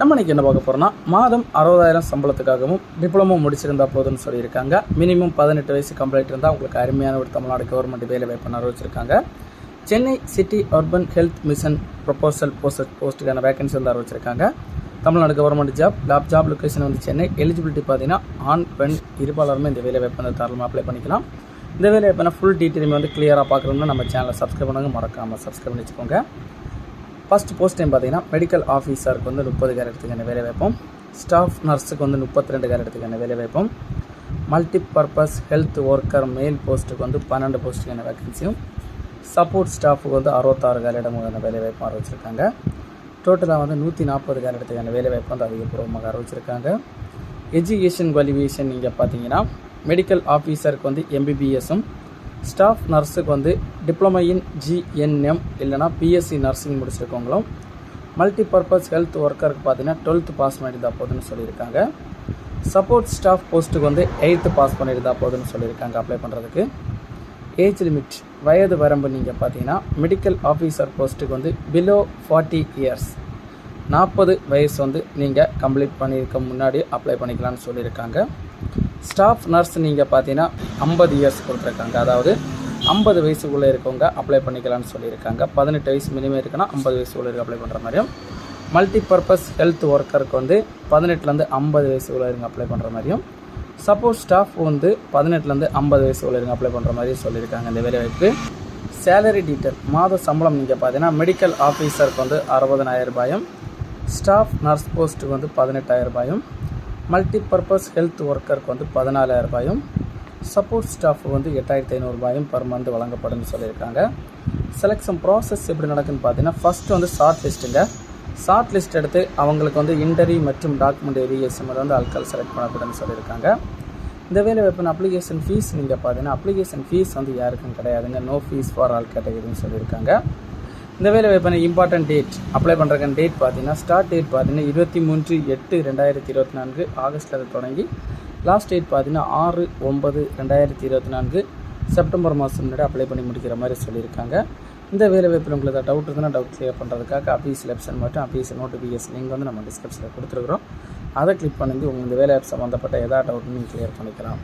நம்ம இன்னைக்கு என்ன பார்க்க போகிறோம்னா மாதம் அறுபதாயிரம் சம்பளத்துக்காகவும் டிப்ளமோ முடிச்சிருந்தா போதும்னு சொல்லியிருக்காங்க. மினிமம் பதினெட்டு வயசு கம்ப்ளீட் இருந்தால் உங்களுக்கு அருமையான ஒரு தமிழ்நாடு கவர்மெண்ட் வேலை வாய்ப்பு அறிவிச்சிருக்காங்க Chennai city urban health mission proposal post போஸ்ட்டுக்கான vacancy வந்து அறிவிச்சிருக்காங்க தமிழ்நாடு கவர்மெண்ட் ஜாப் லாப் ஜாப் லொக்கேஷன் வந்து சென்னை. எலிஜிபிலிட்டி பார்த்தீங்கன்னா ஆண் பெண் இருபாலருமே இந்த வேலை வாய்ப்பு வந்து தாராளமாக அப்ளை பண்ணிக்கலாம். இந்த வேலை வாய்ப்பான ஃபுல் டீட்டெயிலுமே வந்து கிளியராக பார்க்குறோம்னா நம்ம சேனலை சப்ஸ்கிரைப் பண்ணுங்க. மறக்காமல் சப்ஸ்கிரைப் பண்ணி வச்சுக்கோங்க ஃபஸ்ட் போஸ்ட் டைம் பார்த்தீங்கன்னா மெடிக்கல் ஆஃபீஸருக்கு வந்து முப்பது கேரட்டுக்கான வேலை வைப்போம். ஸ்டாஃப் நர்ஸுக்கு வந்து முப்பத்தி ரெண்டு கேரட்டுக்கான வேலை வைப்போம். மல்டிபர்பஸ் ஹெல்த் ஒர்க்கர் மெயில் போஸ்ட்டுக்கு வந்து பன்னெண்டு போஸ்ட்டுக்கான வேகன்சியும் சப்போர்ட் ஸ்டாஃபுக்கு வந்து அறுபத்தாறு கேரடமுக்கான வேலை வாய்ப்பு அறிவிச்சிருக்காங்க. டோட்டலாக வந்து நூற்றி நாற்பது கேரட்டுக்கான வேலை வாய்ப்பு வந்து அதிகபூர்வமாக அறிவிச்சிருக்காங்க. எஜுகேஷன் குவாலிஃபிகேஷன் நீங்கள் பார்த்தீங்கன்னா மெடிக்கல் ஆஃபீஸருக்கு வந்து எம்பிபிஎஸும் ஸ்டாஃப் நர்ஸுக்கு வந்து டிப்ளமோ இன் ஜிஎன்எம் இல்லைனா பிஎஸ்சி நர்சிங் முடிச்சிருக்கவங்களும் மல்டி பர்பஸ் ஹெல்த் ஒர்க்கருக்கு பார்த்தீங்கன்னா டுவெல்த்து பாஸ் பண்ணியிருந்தா போதுன்னு சொல்லியிருக்காங்க. சப்போர்ட் ஸ்டாஃப் போஸ்ட்டுக்கு வந்து எயித்து பாஸ் பண்ணியிருந்தா போதுன்னு சொல்லியிருக்காங்க அப்ளை பண்ணுறதுக்கு ஏஜ் லிமிட் வயது வரம்பு நீங்கள் பார்த்தீங்கன்னா மெடிக்கல் ஆஃபீஸர் போஸ்ட்டுக்கு வந்து பிலோ ஃபார்ட்டி இயர்ஸ் நாற்பது வயசு வந்து நீங்கள் கம்ப்ளீட் பண்ணியிருக்க முன்னாடி அப்ளை பண்ணிக்கலாம்னு சொல்லியிருக்காங்க. ஸ்டாஃப் நர்ஸ் நீங்கள் பார்த்தீங்கன்னா ஐம்பது இயர்ஸ் கொடுத்துருக்காங்க. அதாவது ஐம்பது வயசுக்குள்ளே இருக்கவங்க அப்ளை பண்ணிக்கலாம்னு சொல்லியிருக்காங்க. பதினெட்டு வயசு மினிமம் இருக்குன்னா ஐம்பது வயசுக்குள்ளே இருக்க அப்ளை பண்ணுற மாதிரியும் மல்டி பர்பஸ் ஹெல்த் ஒர்க்கருக்கு வந்து பதினெட்டுலேருந்து ஐம்பது வயசுக்குள்ளே இருங்க அப்ளை பண்ணுற மாதிரியும் சப்போஸ் ஸ்டாஃப் வந்து பதினெட்டுலேருந்து ஐம்பது வயசுக்குள்ளே இருங்க அப்ளை பண்ணுற மாதிரி சொல்லியிருக்காங்க இந்த வேலைவாய்ப்பு சேலரி டீட்டெயில் மாத சம்பளம் நீங்கள் பார்த்தீங்கன்னா மெடிக்கல் ஆஃபீஸருக்கு வந்து அறுபதனாயிரம் ரூபாயும் ஸ்டாஃப் நர்ஸ் போஸ்ட்டுக்கு வந்து பதினெட்டாயிரம் ரூபாயும் மல்டிபர்பஸ் ஹெல்த் ஒர்க்கருக்கு வந்து பதினாலாயிரம் ரூபாயும் சப்போர்ட் ஸ்டாஃப் வந்து எட்டாயிரத்தி ஐநூறுரூபாயும் பர் மந்த் வழங்கப்படும்னு சொல்லியிருக்காங்க. செலெக்ஷன் ப்ராசஸ் எப்படி நடக்குன்னு பார்த்தீங்கன்னா ஃபஸ்ட்டு வந்து ஷார்ட் லிஸ்ட்டுங்க ஷார்ட் லிஸ்ட் எடுத்து அவங்களுக்கு வந்து இன்டர்வியூ மற்றும் டாக்குமெண்ட் வெரிஃபிகேஷன் வந்து ஆட்கள் செலக்ட் பண்ணக்கூடாதுன்னு சொல்லியிருக்காங்க. இந்த வேலை வெப்பன் அப்ளிகேஷன் ஃபீஸ் நீங்கள் பார்த்தீங்கன்னா அப்ளிகேஷன் ஃபீஸ் வந்து யாருக்கும் கிடையாதுங்க. நோ ஃபீஸ் ஃபார் ஆல் கேட்டகரின்னு சொல்லியிருக்காங்க. இந்த வேலை வாய்ப்பான இம்பார்ட்டன்ட் டேட் அப்ளை பண்ணுறக்கான டேட் பார்த்தீங்கன்னா ஸ்டார்ட் டேட் பார்த்தீங்கன்னா இருபத்தி மூன்று எட்டு ரெண்டாயிரத்தி இருபத்தி நான்கு ஆகஸ்ட்டில் தொடங்கி லாஸ்ட் டேட் பார்த்தீங்கன்னா ஆறு ஒன்பது ரெண்டாயிரத்தி இருபத்தி நான்கு செப்டம்பர் மாதம் முன்னாடி அப்ளை பண்ணி முடிக்கிற மாதிரி சொல்லியிருக்காங்க. இந்த வேலை வாய்ப்பில் உங்களுக்கு டவுட் இருந்தால் டவுட் கிளியர் பண்ணுறதுக்காக அபீஸ் லெப்ஷன் மற்றும் அஃபீஸ் நோட்டிஃபிகேஷன் லிங்க் வந்து நம்ம டிஸ்கிரிப்ஷனில் கொடுத்துருக்குறோம். அதை கிளிக் பண்ணி உங்கள் இந்த வேலை வாய்ப்பு சம்மந்தப்பட்ட எதாவது டவுட் நீங்கள் கிளியர் பண்ணிக்கலாம்.